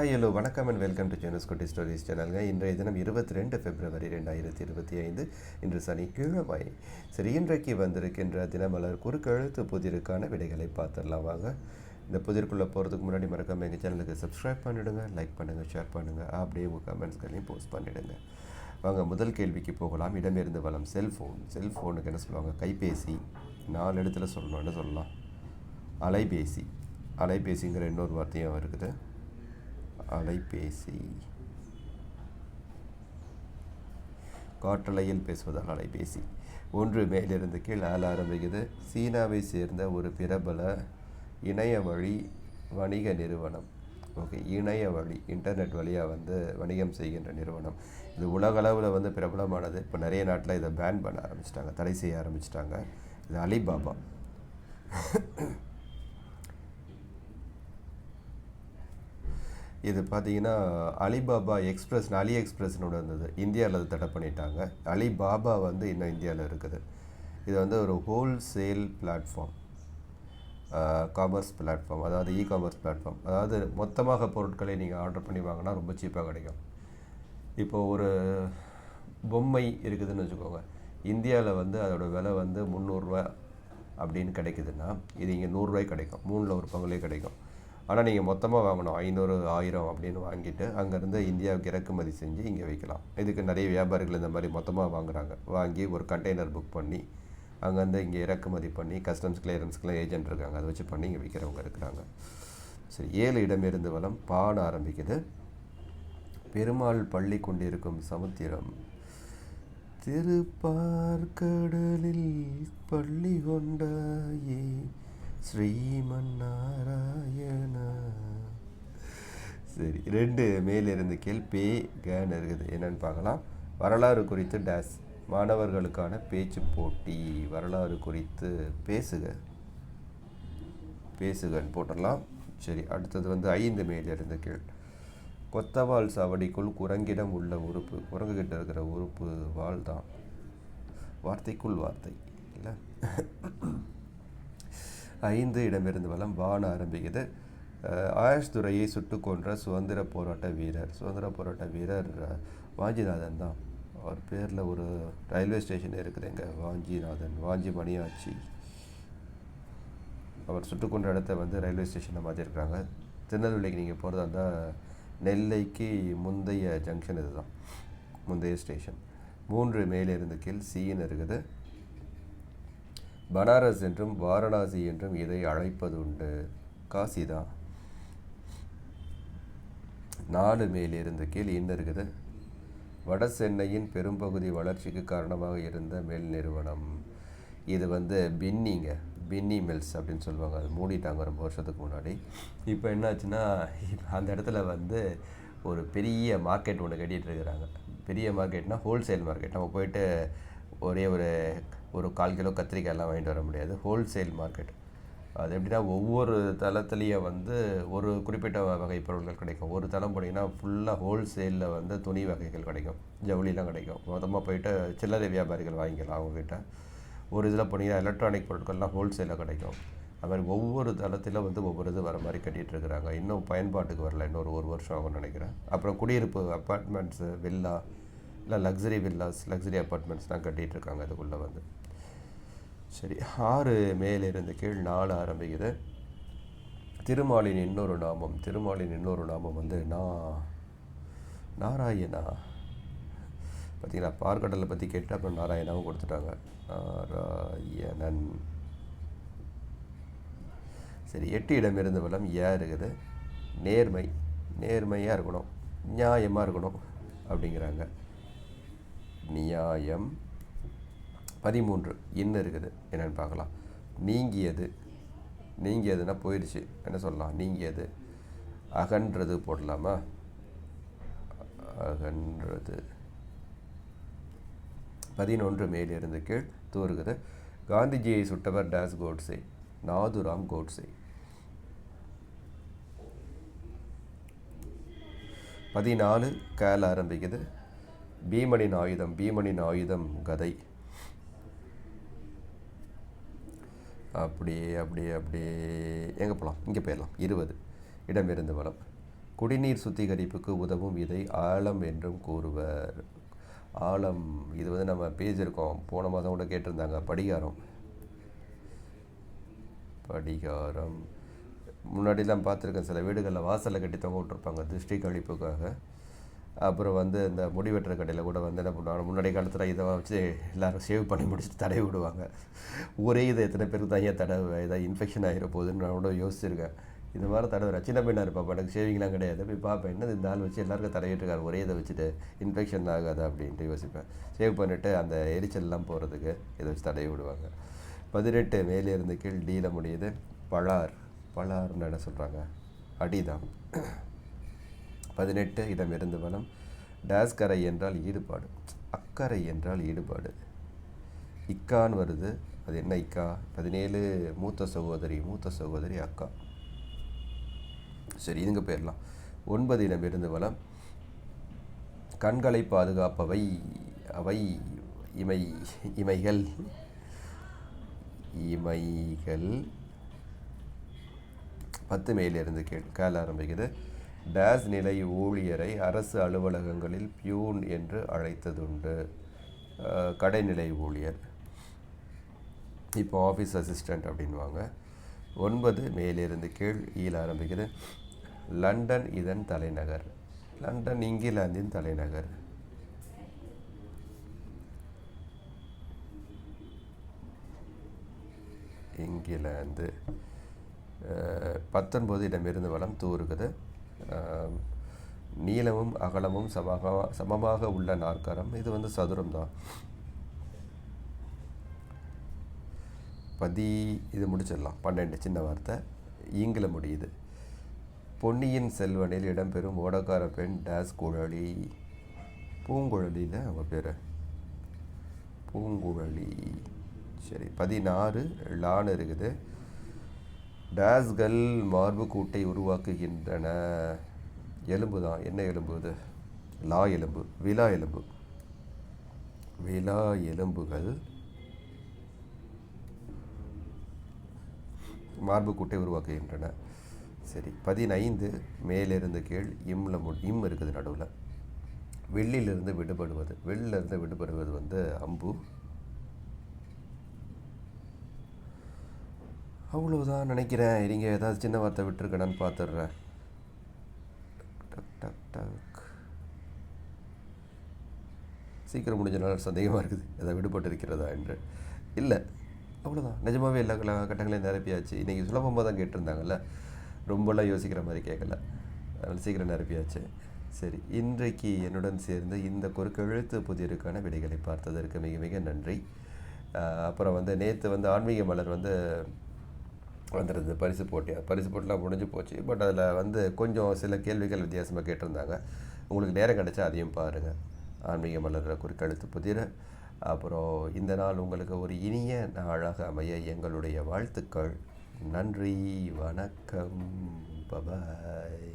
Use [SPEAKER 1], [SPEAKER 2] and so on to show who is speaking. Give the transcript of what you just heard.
[SPEAKER 1] Hello வணக்கம் and welcome to ஜெனஸ் குட்டி stories சேனலுங்க இன்றைய தினம் இருபத்தி ரெண்டு பிப்ரவரி ரெண்டாயிரத்தி இருபத்தி ஐந்து. இன்று சனிக்கிழமை. சரி இன்றைக்கு வந்திருக்கின்ற தினமலர் குறுக்கெழுத்து புதிருக்கான விடைகளை பார்த்துடலாம் வாங்க. இந்த புதிர்க்குள்ளே போகிறதுக்கு முன்னாடி மறக்காமல் எங்கள் சேனலுக்கு சப்ஸ்கிரைப் பண்ணிவிடுங்க லைக் பண்ணுங்கள் ஷேர் பண்ணுங்கள் அப்படியே உங்கள் கமெண்ட்ஸ்களையும் போஸ்ட் பண்ணிவிடுங்க வாங்க முதல் கேள்விக்கு போகலாம். இடமிருந்து வளம் செல்ஃபோன் செல்ஃபோனுக்கு என்ன சொல்லுவாங்க? கைபேசி. நாலு இடத்துல சொல்லணும் என்ன சொல்லலாம். அலைபேசி. அலைபேசிங்கிற இன்னொரு வார்த்தையும் இருக்குது. அலைபேசி. காற்றலையில் பேசுவதால் அலைபேசி. ஒன்று மேலிருந்து கீழ் ஆள ஆரம்பிக்குது. சீனாவை சேர்ந்த ஒரு பிரபல இணைய வழி வணிக நிறுவனம். ஓகே இணைய வழி இன்டர்நெட் வழியாக வந்து வணிகம் செய்கின்ற நிறுவனம். இது உலகளவில் வந்து பிரபலமானது. இப்போ நிறைய நாட்டில் இதை பேன் பண்ண ஆரம்பிச்சிட்டாங்க. தடை செய்ய ஆரம்பிச்சிட்டாங்க. இது அலிபாபா. இது பார்த்தீங்கன்னா அலிபாபா எக்ஸ்பிரஸ் அலி எக்ஸ்பிரஸ்னோட இருந்தது. இந்தியாவில் அது தடை பண்ணிட்டாங்க. அலிபாபா வந்து இன்னும் இந்தியாவில் இருக்குது. இது வந்து ஒரு ஹோல்சேல் பிளாட்ஃபார்ம் காமர்ஸ் பிளாட்ஃபார்ம் அதாவது இ காமர்ஸ் பிளாட்ஃபார்ம் அதாவது மொத்தமாக பொருட்களை நீங்கள் ஆர்டர் பண்ணி வாங்கினா ரொம்ப சீப்பாக கிடைக்கும். இப்போது ஒரு பொம்மை இருக்குதுன்னு வச்சுக்கோங்க. இந்தியாவில் வந்து அதோட விலை வந்து முந்நூறுரூவா அப்படின்னு கிடைக்குதுன்னா இது இங்கே நூறுரூவாய் கிடைக்கும். மூணில் ஒரு பங்குலே கிடைக்கும். ஆனால் நீங்கள் மொத்தமாக வாங்கணும். ஐநூறு ஆயிரம் அப்படின்னு வாங்கிட்டு அங்கேருந்து இந்தியாவுக்கு இறக்குமதி செஞ்சு இங்கே வைக்கலாம். இதுக்கு நிறைய வியாபாரிகள் இந்த மாதிரி மொத்தமாக வாங்குறாங்க. வாங்கி ஒரு கண்டெய்னர் புக் பண்ணி அங்கேருந்து இங்கே இறக்குமதி பண்ணி கஸ்டம்ஸ் கிளியரன்ஸ்க்குலாம் ஏஜென்ட் இருக்காங்க. அதை வச்சு பண்ணி இங்கே விற்கிறவங்க இருக்கிறாங்க. சரி ஏழு இடமிருந்து வளம் பாட ஆரம்பிக்குது. பெருமாள் பள்ளி கொண்டிருக்கும் சமுத்திரம். திருப்பார்கடலில் பள்ளி கொண்டாயே ஸ்ரீமன்னாராயண. சரி ரெண்டு மேலிருந்து கீழ் பே கேன் இருக்குது. என்னன்னு பார்க்கலாம். வரலாறு குறித்து டேஸ். மாணவர்களுக்கான பேச்சு போட்டி. வரலாறு குறித்து பேசுக. பேசுகன்னு போட்டுடலாம். சரி அடுத்தது வந்து ஐந்து மேலிருந்து கீழ் கொத்தவால் சாவடிக்குள் குரங்கிடம் உள்ள உறுப்பு. குரங்குகிட்ட இருக்கிற உறுப்பு வால் தான் வார்த்தைக்குள் வார்த்தை இல்லை? ஐந்து இடமிருந்து வலம் வான ஆரம்பிக்குது. ஆயுஷ் துறையை சுட்டு கொன்ற சுதந்திர போராட்ட வீரர் சுதந்திர போராட்ட வீரர் வாஞ்சிநாதன் தான். அவர் பேரில் ஒரு ரயில்வே ஸ்டேஷன் இருக்குது எங்கே? வாஞ்சிநாதன் வாஞ்சி மணியாச்சி அவர் சுட்டு கொன்ற இடத்த வந்து ரயில்வே ஸ்டேஷனை மாற்றிருக்கிறாங்க திருநெல்வேலிக்கு நீங்கள் போகிறதா இருந்தால் நெல்லைக்கு முந்தைய ஜங்ஷன் இதுதான். முந்தைய ஸ்டேஷன். மூன்று மேலே இருந்து கீழ் சீன் இருக்குது. பனாரஸ் என்றும் வாரணாசி என்றும் இதை அழைப்பது உண்டு காசி தான் நாலு மேலிருந்து கீழ் இன்னும் இருக்குது? வட சென்னையின் பெரும்பகுதி வளர்ச்சிக்கு காரணமாக இருந்த மேல் நிறுவனம். இது வந்து பின்னிங்க பின்னி மில்ஸ் அப்படின்னு சொல்லுவாங்க. அது மூடிட்டாங்க ரொம்ப வருஷத்துக்கு முன்னாடி. இப்போ என்னாச்சுன்னா அந்த இடத்துல வந்து ஒரு பெரிய மார்க்கெட் ஒன்று கட்டிகிட்டு இருக்கிறாங்க. பெரிய மார்க்கெட்னால் ஹோல்சேல் மார்க்கெட். நம்ம போயிட்டு ஒரே ஒரு ஒரு கால் கிலோ கத்திரிக்காயெல்லாம் வாங்கிட்டு வர முடியாது. ஹோல்சேல் மார்க்கெட் அது எப்படின்னா ஒவ்வொரு தளத்துலேயும் வந்து ஒரு குறிப்பிட்ட வகை பொருட்கள் கிடைக்கும். ஒரு தளம் போனீங்கன்னா ஃபுல்லாக ஹோல்சேலில் வந்து துணி வகைகள் கிடைக்கும். ஜவுளிலாம் கிடைக்கும். மொத்தமாக போயிட்டு சில்லறை வியாபாரிகள் வாங்கிக்கலாம் அவங்கக்கிட்ட ஒரு இதில் போனீங்கன்னா எலக்ட்ரானிக் பொருட்கள்லாம் ஹோல்சேலில் கிடைக்கும். அது மாதிரி ஒவ்வொரு தளத்தில் வந்து ஒவ்வொரு இது வர மாதிரி கட்டிகிட்டு இருக்கிறாங்க. இன்னும் பயன்பாட்டுக்கு வரல. இன்னொரு ஒரு வருஷம் ஆகும்னு நினைக்கிறேன். அப்புறம் குடியிருப்பு அப்பார்ட்மெண்ட்ஸு வில்லா இல்லை லக்ஸரி வில்லாஸ் லக்ஸரி அப்பார்ட்மெண்ட்ஸ்லாம் கட்டிகிட்டு இருக்காங்க. இதுக்குள்ளே வந்து. சரி ஆறு மேலிருந்து கீழ் நாலு ஆரம்பிக்குது. திருமாலின் இன்னொரு நாமம் திருமாலின் இன்னொரு நாமம் வந்து நா நாராயணா. பார்த்தீங்களா பார்க்கடலை பற்றி கேட்டால் அப்புறம் நாராயணாவும் கொடுத்துட்டாங்க. நாராயணன். சரி எட்டு இடமிருந்து வளம் ஏ இருக்குது. நேர்மை நேர்மையாக இருக்கணும் நியாயமாக இருக்கணும் அப்படிங்கிறாங்க. நியாயம். பதிமூன்று. என்ன இருக்குது? என்னென்னு பார்க்கலாம். நீங்கியது. நீங்கியதுன்னா போயிடுச்சு. என்ன சொல்லலாம்? நீங்கியது. அகன்றது போடலாமா? அகன்றது. பதினொன்று மேலிருந்து கீழ் தூறுகிறது. காந்திஜியை சுட்டவர் டேஸ் கோட்ஸே. நாதுராம் கோட்ஸே. பதினாலு கேல் ஆரம்பிக்குது. பீமனின் ஆயுதம் பீமனின் ஆயுதம் கதை. அப்படியே அப்படியே அப்படியே எங்கே போகலாம் இங்கே போயிடலாம் இருபது. இடமிருந்து வளம். குடிநீர் சுத்திகரிப்புக்கு உதவும் இதை ஆழம் என்றும் கூறுவர். ஆழம் இது வந்து நம்ம பேசியிருக்கோம் போன மாதம் கூட கேட்டிருந்தாங்க. படிகாரம். படிகாரம். முன்னாடிலாம் பார்த்துருக்கேன். சில வீடுகளில் வாசலில் கட்டி தொங்க விட்டுருப்பாங்க. திருஷ்டி கழிப்புக்காக. அப்புறம் வந்து இந்த முடி வெட்டுற கடையில் கூட வந்து என்ன பண்ணுவாங்க முன்னாடி காலத்தில் இதை வச்சு எல்லோரும் சேவ் பண்ணி முடிச்சுட்டு தடவி விடுவாங்க. ஒரே இதை எத்தனை பேருக்கு தான் ஏன் தடவை? இதாக இன்ஃபெக்ஷன் ஆகிட போகுதுன்னு நான் கூட யோசிச்சிருக்கேன். இந்த மாதிரி தடவை சின்ன பையனாக இருப்பா எனக்கு ஷேவிங்லாம் கிடையாது. போய் பார்ப்பேன் என்ன இந்த ஆள் வச்சு எல்லாருக்கும் தடவிட்டு இருக்காரு ஒரே இதை வச்சுட்டு இன்ஃபெக்ஷன் ஆகாது அப்படின்ட்டு யோசிப்பேன். சேவ் பண்ணிவிட்டு அந்த எரிச்சல்லாம் போகிறதுக்கு இதை வச்சு தடவி விடுவாங்க. பதினெட்டு மேலே இருந்து கீழ் டீல முடியுது. பழார் பழார்னு என்ன சொல்கிறாங்க அடிதான். பதினெட்டு இடமிருந்து வனம் டேஸ் கரை என்றால் ஈடுபாடு. அக்கறை என்றால் ஈடுபாடு. இக்கான்னு வருது. அது என்ன இக்கா? பதினேழு மூத்த சகோதரி மூத்த சகோதரி அக்கா. சரி இதுங்க போயிடலாம் ஒன்பது இடமிருந்து வளம் கண்களை பாதுகாப்பவை அவை இமை இமைகள். இமைகள். பத்து மேலிருந்து கேள் கேள ஆரம்பிக்குது. டேஸ் நிலை ஊழியரை அரசு அலுவலகங்களில் பியூன் என்று அழைத்ததுண்டு. கடைநிலை ஊழியர். இப்போ ஆஃபீஸ் அசிஸ்டண்ட் அப்படின்வாங்க ஒன்பது மேலிருந்து கீழ் ஈழ ஆரம்பிக்குது. லண்டன் இதன் தலைநகர். லண்டன் இங்கிலாந்தின் தலைநகர். இங்கிலாந்து. பத்தொன்பது இடமிருந்து வளம் தூருக்குது. நீளமும் அகலமும் சமமாக சமமாக உள்ள நாற்கரம். இது வந்து சதுரம் தான் பதி இது முடிச்சிடலாம். பன்னெண்டு சின்ன வார்த்தை. ஈங்கில முடியுது. பொன்னியின் செல்வனில் இடம்பெறும் ஓடக்கார பெண் டேஸ் குழலி. பூங்குழலியில் அவங்க பேர். பூங்குழலி. சரி பதினாறு லான் இருக்குது. டேஸ்கள் மார்பு கூட்டை உருவாக்குகின்றன. எலும்பு தான். என்ன எலும்பு இது? லா எலும்பு. விலா எலும்பு. விலா எலும்புகள் மார்பு கூட்டை உருவாக்குகின்றன. சரி பதினைந்து மேலிருந்து கீழ் இம்ல மு இம் இருக்குது நடுவில். வெள்ளிலிருந்து விடுபடுவது. வெள்ளிலிருந்து விடுபடுவது வந்து அம்பு. அவ்வளோதான் நினைக்கிறேன். இருங்க ஏதாவது சின்ன வார்த்தை விட்டுருக்கேனான்னு பார்த்துடுறேன் டக் டக் டக். சீக்கிரம் முடிஞ்சனால சந்தேகமாக இருக்குது. எதாவது விடுபட்டு இருக்கிறதா என்று. இல்லை அவ்வளோதான் நிஜமாகவே எல்லா கட்டங்களையும் நிரப்பியாச்சு. இன்றைக்கி சுலபமாக தான் கேட்டிருந்தாங்கல்ல? ரொம்பலாம் யோசிக்கிற மாதிரி கேட்கல அதனால் சீக்கிரம் நிரப்பியாச்சு. சரி இன்றைக்கு என்னுடன் சேர்ந்து இந்த குறுக்கெழுத்து புதிருக்கான விடைகளை பார்த்ததற்கு மிக மிக நன்றி. அப்புறம் வந்து நேற்று வந்து ஆன்மீக மலர் வந்து வந்துடுது பரிசு போட்டி. பரிசு போட்டிலாம் முடிஞ்சு போச்சு. பட் அதில் வந்து கொஞ்சம் சில கேள்விகள் வித்தியாசமாக கேட்டிருந்தாங்க. உங்களுக்கு நேரம் கிடைச்சா அதையும் பாருங்கள் ஆன்மீக மலர் குறுக்கெழுத்து புதிர். அப்புறம் இந்த நாள் உங்களுக்கு ஒரு இனிய நாளாக அமைய எங்களுடைய வாழ்த்துக்கள். நன்றி. வணக்கம். பபாய்